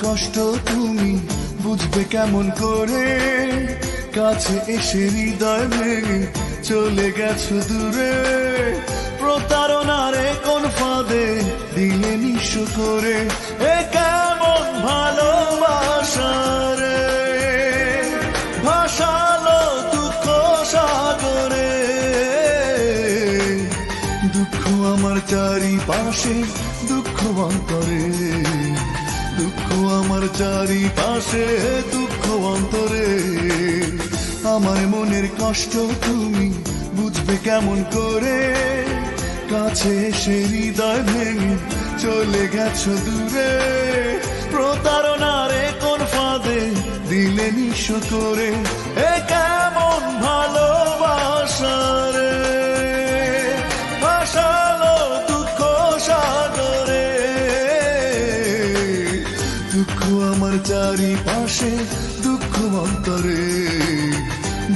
কষ্ট তুমি বুঝবে কেমন করে? কাছে এসে হৃদয় ভেঙে চলে গেছো দূরে। প্রতারণারে কোন ফাঁদে দিলে নিঃস্ব করে। এ কেমন ভালোবাসা রে? দুঃখ সাগরে। দুঃখ আমার চারিপাশে, দুঃখ অন্তরে। দুঃখ আমার চারিপাশে, দুঃখ অন্তরে। আমার মনের কষ্ট তুমি বুঝবে কেমন করে? কাছে এসে হৃদয় ভেঙে চলে গেছো দূরে। প্রতারণারে কোন ফাঁদে দিলে নিঃস্ব করে। এ আমার চারিপাশে দুঃখ অন্তরে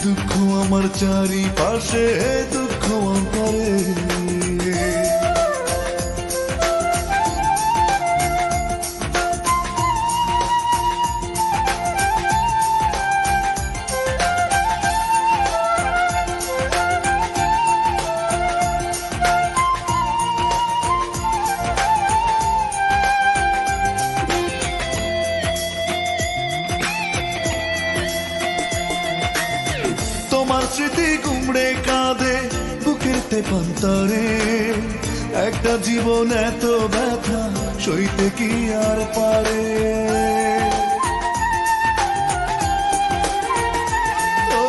দুঃখ আমার চারিপাশে দুঃখ অন্তরে। তোমার স্মৃতি কুমড়ে কাঁদে, বুকের তেপান্তরে। একটা জীবন এত ব্যথা, সইতে কি আর পারে? ও,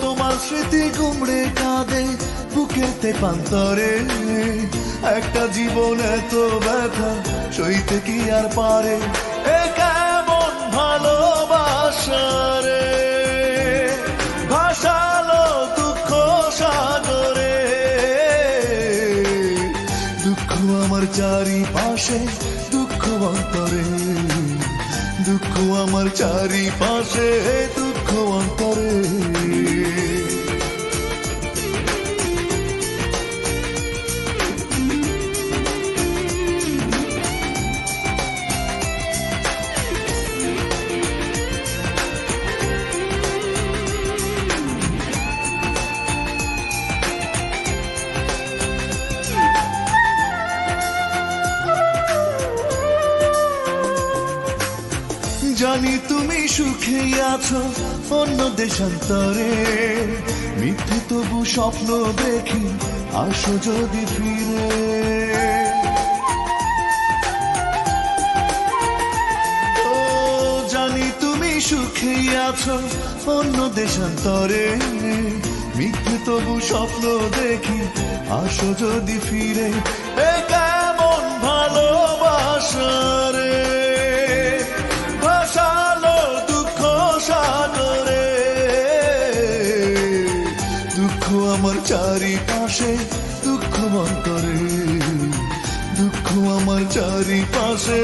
তোমার স্মৃতি কুমড়ে কাঁদে, বুকের তেপান্তরে। একটা জীবন এত ব্যথা, সইতে কি আর পারে? এ কেমন ভালোবাসা। দুঃখ আমার চারিপাশে দুঃখ অন্তরে। দুঃখ আমার চারিপাশে। জানি তুমি সুখে আছো অন্য দেশান্তরে। মিথ্যে তবু স্বপ্ন দেখি, আসো যদি ফিরে। ও, জানি তুমি সুখে আছো অন্য দেশান্তরে। মিথ্যে তবু স্বপ্ন দেখি, আসো যদি ফিরে। চারিপাশে দুঃখ অন্তরে দুঃখ আমার চারিপাশে